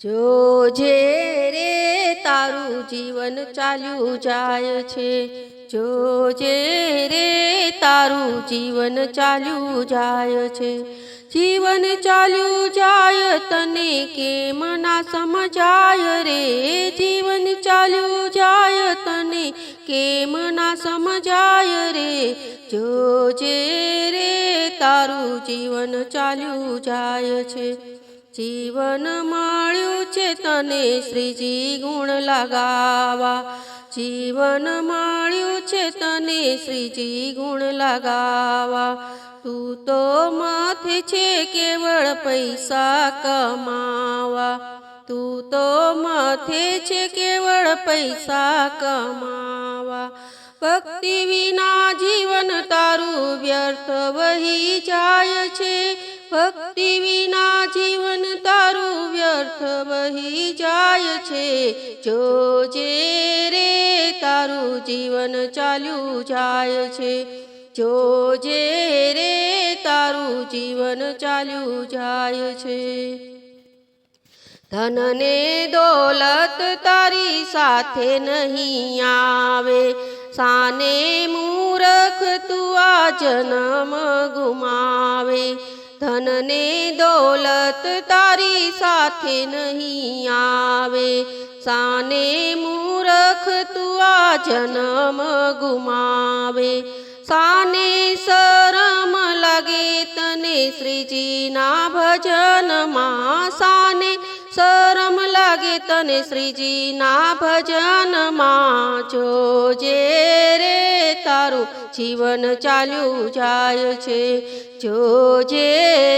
જોજે રે તારું જીવન ચાલ્યું જાય છે જોજે રે તારું જીવન ચાલ્યું જાય છે, જીવન ચાલ્યું જાય તને કેમ ના સમજાય રે? જીવન ચાલ્યું જાય તને કેમ ના સમજાય રે? જોજે રે તારું જીવન ચાલ્યું જાય છે જીવન માળ્યું છે તને શ્રીજી ગુણ લગાવા. જીવન માળ્યું છે તને શ્રીજી ગુણ લગાવા. તું તો માથે છે કેવળ પૈસા કમાવા. તું તો માથે છે કેવળ પૈસા કમાવા. ભક્તિ વિના જીવન તારું વ્યર્થ વહી જાય છે. ભક્તિ વિના જીવન તારું વ્યર્થ વહી જાય છે. જોજે રે તારું જીવન ચાલ્યું જાય છે. જોજે રે તારું જીવન ચાલ્યું જાય છે. ધનને દોલત તારી સાથે નહીં આવે. સાને મૂરખ તું આ જન્મ ગુમાવે. ધન ને દોલત તારી સાથે નહીં આવે. સાને મૂરખ તું આ જન્મ ગુમાવે. સાને શરમ લાગે તને શ્રીજીના ભજનમાં. સાને શરમ લાગે તને શ્રીજીના ભજનમાં જોજે રે તારું જીવન ચાલ્યું જાય છે જોજે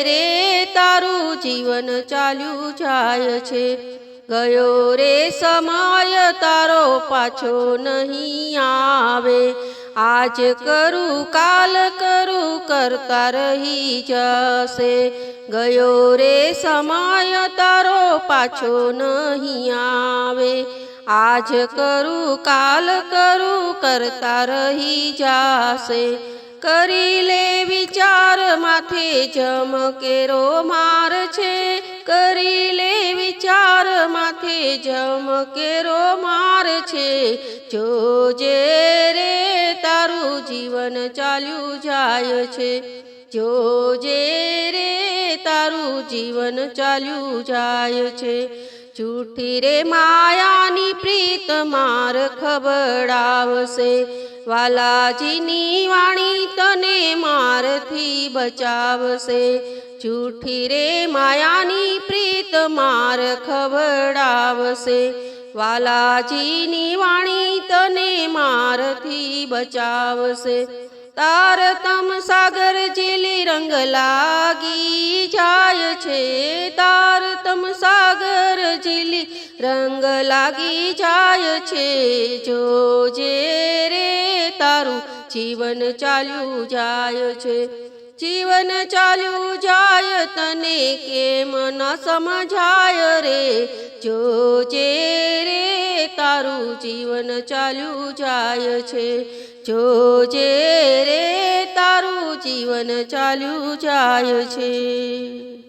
રે તારું જીવન ચાલ્યું જાય છે. ગયો રે સમય તારો પાછો નહીં આવે આજ કરું, કાલ કરું, કરતા રહી જશે. ગયો રે સમય તારો પાછો નહીં આવે. આજ કરું, કાલ કરું, કરતા રહી જાશે. કરી લે વિચાર, માથે જમકેરો માર છે. કરી લે વિચાર, માથે જમકેરો માર છે. જોજે જીવન ચાલ્યું જાય છે. જોજે રે તારું જીવન ચાલ્યું જાય છે. જૂઠી રે માયાની પ્રીત માર ખબડાવશે. વાલાજીની વાણી તને મારથી બચાવશે. જૂઠી રે માયાની પ્રીત માર ખબડાવશે. વાલાજીની વાણી તને મારથી બચાવશે. તારતમ સાગર જેલી રંગ લાગી જાય છે. તારતમ સાગર જેલી રંગ લાગી જાય છે. જોજે રે તારું જીવન ચાલ્યું જાય છે. જીવન ચાલ્યું જાય તને કેમ ન સમજાય રે? જોજે તારું જીવન ચાલ્યું જાય છે. જોજે રે તારું જીવન ચાલ્યું જાય છે.